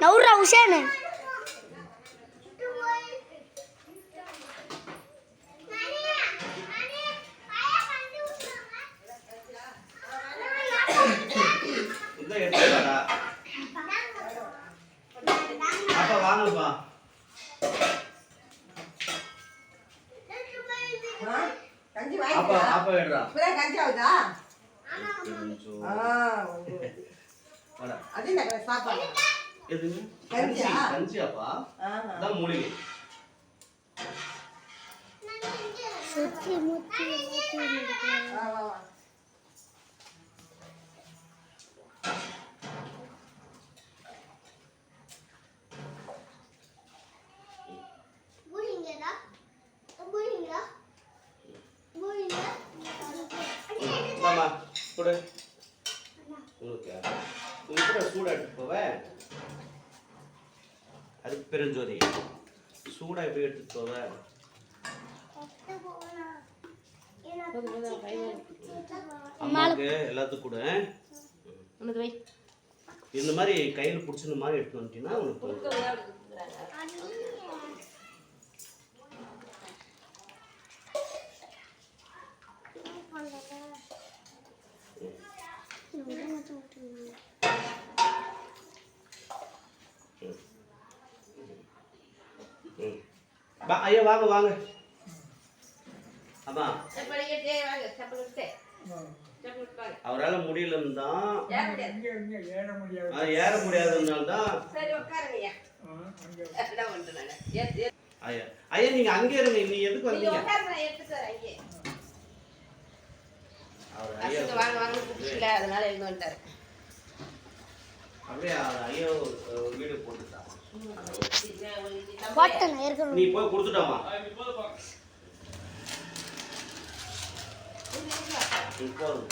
நவுரா உஷானு அப்பா வாங்கப்பா ஆ? கஞ்சி அப்பா எடுறா இப்பதான் கஞ்சி ஆகுதா கொஞ்சம் ஆ, வாடா. அது என்ன சாப்பாடு எது கஞ்சி கஞ்சியா? கஞ்சியாப்பா? ஆஹா. அதான் மூலிகை. சுத்தி முத்தி. மாமா கொடு. உங்களுக்கு உங்க கூட சூடா எடுத்து போவேன். அது பெருஞ்சோதி. சூடா எப்படி எடுத்துட்டு போவேன் அம்மாவுக்கு எல்லாத்துக்கும் கூட இந்த மாதிரி கையில் பிடிச்சின மாதிரி எடுத்து வந்துட்டீங்கன்னா உனக்கு ம். வா ஐயா வாங்க வாங்க. வாங்க அவரால் முடியலன்னு தான் ஏற முடியாது அது ஏற முடியாததுனால தான். ஐயா ஐயா நீங்க அங்கே இருங்க நீ எதுக்கு வந்தீங்க? அப்படியே ஐயா வீடு போட்டுட்டான் நீ போய் கொடுத்துட்டாமா போதும்